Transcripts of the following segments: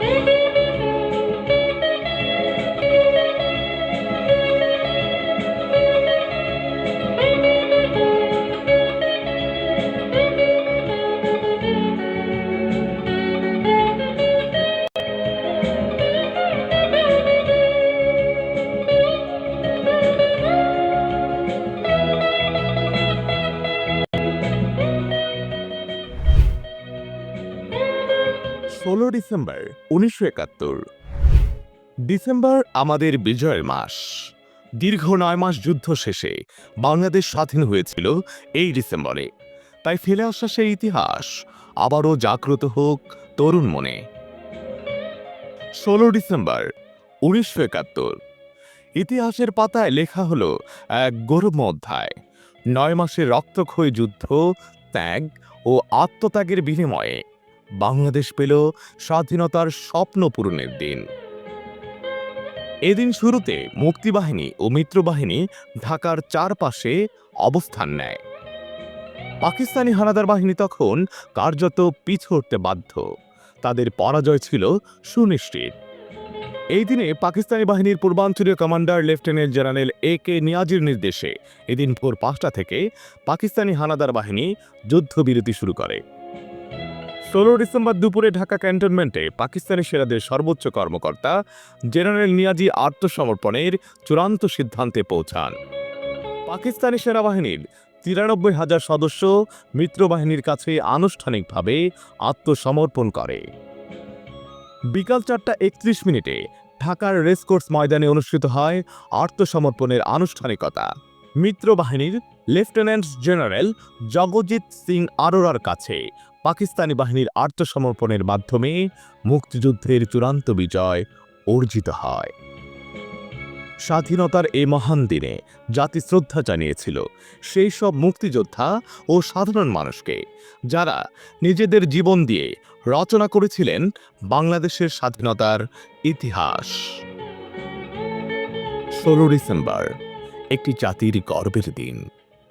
Thank. ষোলো December উনিশশো একাত্তর। ডিসেম্বর আমাদের বিজয়ের মাস। দীর্ঘ নয় মাস যুদ্ধ শেষে বাংলাদেশ স্বাধীন হয়েছিল এই ডিসেম্বরে। তাই ফেলে আসা সেই ইতিহাস আবারও জাগ্রত হোক তরুণ মনে। ষোলো ডিসেম্বর উনিশশো একাত্তর। ইতিহাসের পাতায় লেখা হলো এক গৌরব অধ্যায়। নয় মাসের রক্তক্ষয়ী যুদ্ধ, ত্যাগ ও আত্মত্যাগের বিনিময়ে বাংলাদেশ পেল স্বাধীনতার স্বপ্ন পূরণের দিন। এদিন শুরুতে মুক্তিবাহিনী ও মিত্রবাহিনী ঢাকার চারপাশে অবস্থান নেয়। পাকিস্তানি হানাদার বাহিনী তখন কার্যত পিছু হটতে বাধ্য। তাদের পরাজয় ছিল সুনিশ্চিত। এই দিনে পাকিস্তানি বাহিনীর পূর্বাঞ্চলীয় commander lieutenant general A K নিয়াজির নির্দেশে এদিন ভোর পাঁচটা থেকে পাকিস্তানি হানাদার বাহিনী যুদ্ধবিরতি শুরু করে। ষোলো ডিসেম্বর দুপুরে ঢাকা ক্যান্টনমেন্টে পাকিস্তানি সেনাদের সর্বোচ্চ কর্মকর্তা জেনারেল নিয়াজি আত্মসমর্পণের চূড়ান্ত সিদ্ধান্তে পৌঁছান। পাকিস্তানি সেনাবাহিনীর তিরানব্বই হাজার সদস্য মিত্রবাহিনীর কাছে আনুষ্ঠানিকভাবে আত্মসমর্পণ করে। বিকাল চারটা একত্রিশ মিনিটে ঢাকার রেসকোর্স ময়দানে অনুষ্ঠিত হয় আত্মসমর্পণের আনুষ্ঠানিকতা। মিত্রবাহিনীর লেফটেন্যান্ট জেনারেল জগজিৎ সিং আরোরার কাছে পাকিস্তানি বাহিনীর আত্মসমর্পণের মাধ্যমে মুক্তিযুদ্ধের চূড়ান্ত বিজয় অর্জিত হয়। স্বাধীনতার এই মহান দিনে জাতি শ্রদ্ধা জানিয়েছিল সেই সব মুক্তিযোদ্ধা ও সাধারণ মানুষকে, যারা নিজেদের জীবন দিয়ে রচনা করেছিলেন বাংলাদেশের স্বাধীনতার ইতিহাস। ষোলো ডিসেম্বর, একটি জাতির গর্বের দিন,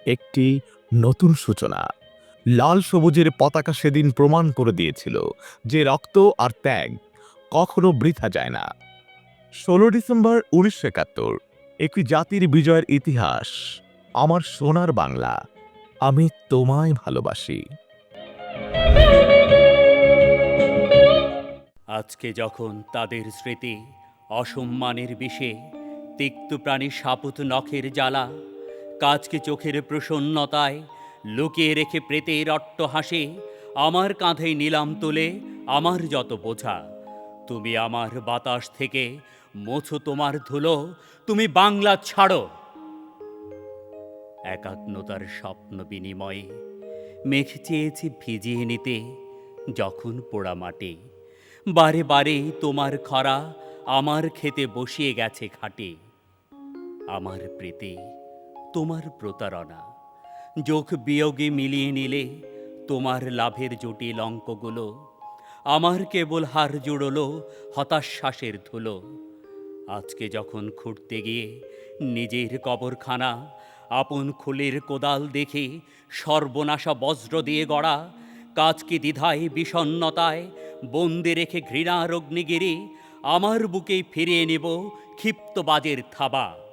একটি নতুন সূচনা। লাল সবুজের পতাকা সেদিন প্রমাণ করে দিয়েছিল যে রক্ত আর ত্যাগ কখনো বৃথা যায় না। ষোলো ডিসেম্বর উনিশশো একাত্তর, একটি জাতির বিজয়ের ইতিহাস, আমার সোনার বাংলা। আমি তোমায় ভালোবাসি। আজকে যখন তাদের স্মৃতি অসম্মানের বিষে, তিক্ত প্রাণী সাপুত নখের জ্বালা, কাজকে চোখের প্রসন্নতায় লুকিয়ে রেখে প্রেতের অট্ট হাসে, আমার কাঁধে নিলাম তুলে, আমার যত বোঝা। তুমি আমার বাতাস থেকে মোছো তোমার ধুলো, তুমি বাংলা ছাড়ো। একাত্মতার স্বপ্ন বিনিময়ে মেঘ চেয়েছি ভিজিয়ে নিতে, যখন পোড়া মাটি। বারে বারে তোমার খরা আমার খেতে বসিয়ে গেছে খাটে। আমার প্রীতি তোমার প্রতারণা। যোগ বিয়োগে মিলিয়ে নিলে তোমার লাভের জটিল অঙ্কগুলো আমার কেবল হার জুড়লো, হতাশ্বাসের ধুলো। আজকে যখন খুঁড়তে গিয়ে নিজের কবরখানা, আপন খুলের কোদাল দেখে সর্বনাশা বজ্র দিয়ে গড়া, কাজকে দ্বিধায় বিষণ্নতায় বন্দি রেখে ঘৃণার অগ্নিগিরি, আমার বুকে ফিরিয়ে নেব ক্ষিপ্ত বাজের থাবা।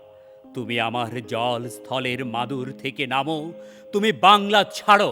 তুমি আমার জল স্থলের মাদুর থেকে নামো তুমি বাংলা ছাড়ো।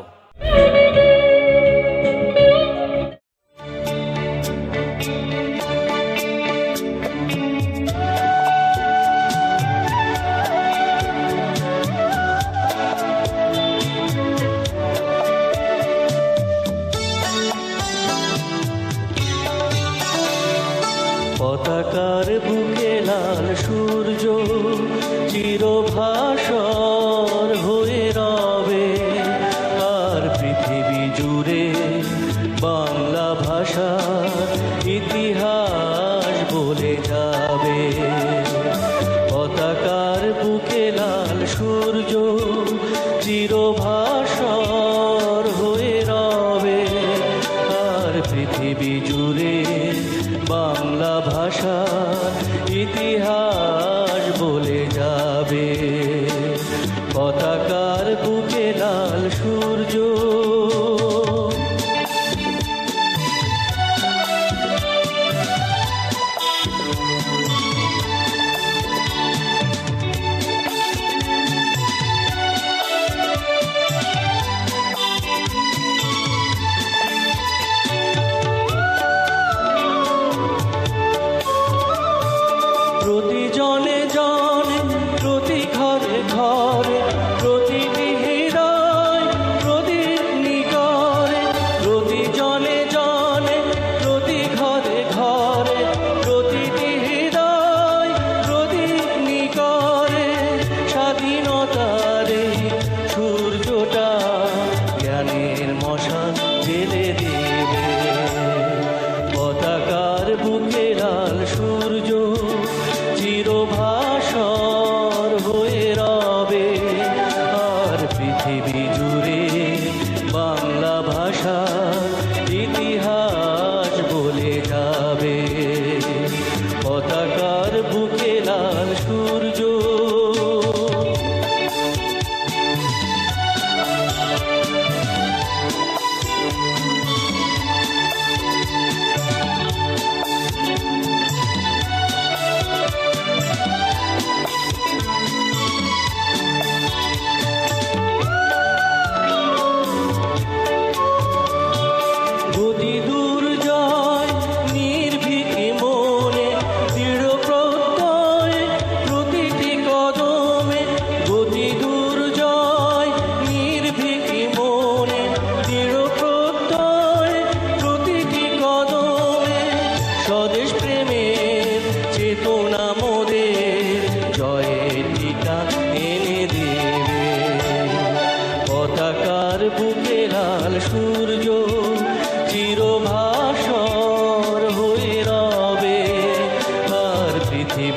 Baby.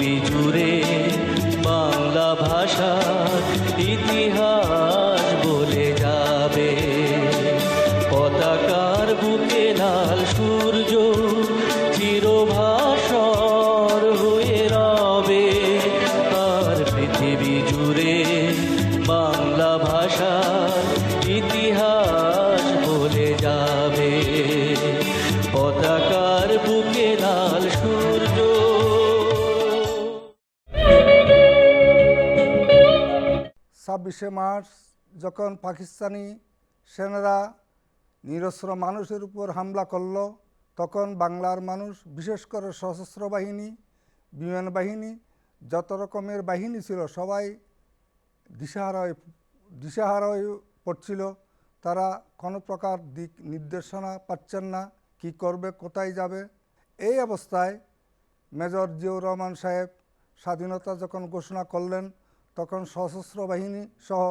পৃথিবী জুড়ে বাংলা ভাষার ইতিহাস বলে যাবে। পতাকার বুকে লাল সূর্য চিরভাষর হয়ে রবে। আর পৃথিবী জুড়ে বাংলা ভাষা ছাব্বিশে মার্চ যখন পাকিস্তানি সেনারা নিরস্ত্র মানুষের উপর হামলা করল, তখন বাংলার মানুষ, বিশেষ করে সশস্ত্র বাহিনী, বিমান বাহিনী, যত রকমের বাহিনী ছিল, সবাই দিশাহারা হয়ে দিশাহারা হয়ে পড়ছিল। তারা কোনো প্রকার দিক নির্দেশনা পাচ্ছেন না, কি করবে, কোথায় যাবে। এই অবস্থায় মেজর জিয়াউর রহমান সাহেব স্বাধীনতা যখন ঘোষণা করলেন তখন সশস্ত্র বাহিনী সহ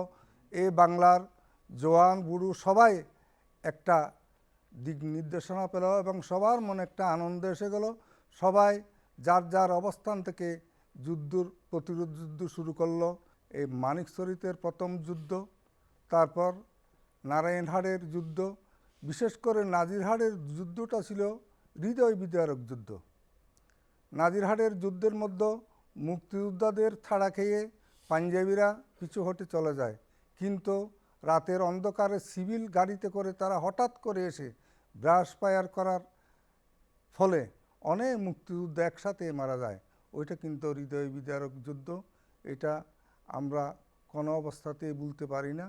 এই বাংলার জওয়ান, বুড়ু সবাই একটা দিক নির্দেশনা পেল এবং সবার মনে একটা আনন্দ এসে গেল। সবাই যার যার অবস্থান থেকে যুদ্ধর প্রতিরোধ যুদ্ধ শুরু করল। এই মানিক মানিকচরিতের প্রথম যুদ্ধ, তারপর নারায়ণহাটের যুদ্ধ, বিশেষ করে নাজিরহাটের যুদ্ধটা ছিল হৃদয় বিদারক যুদ্ধ। নাজিরহাটের যুদ্ধের মধ্যে মুক্তিযোদ্ধাদের ছাড়া খেয়ে পাঞ্জাবিরা পিছু হটে চলে যায়। কিন্তু রাতের অন্ধকারে সিভিল গাড়িতে করে তারা হঠাৎ করে এসে ব্রাশ ফায়ার করার ফলে অনেক মুক্তিযুদ্ধ একসাথে মারা যায়। ওইটা কিন্তু হৃদয় বিদারক যুদ্ধ। এটা আমরা কোনো অবস্থাতেই বলতে পারি না।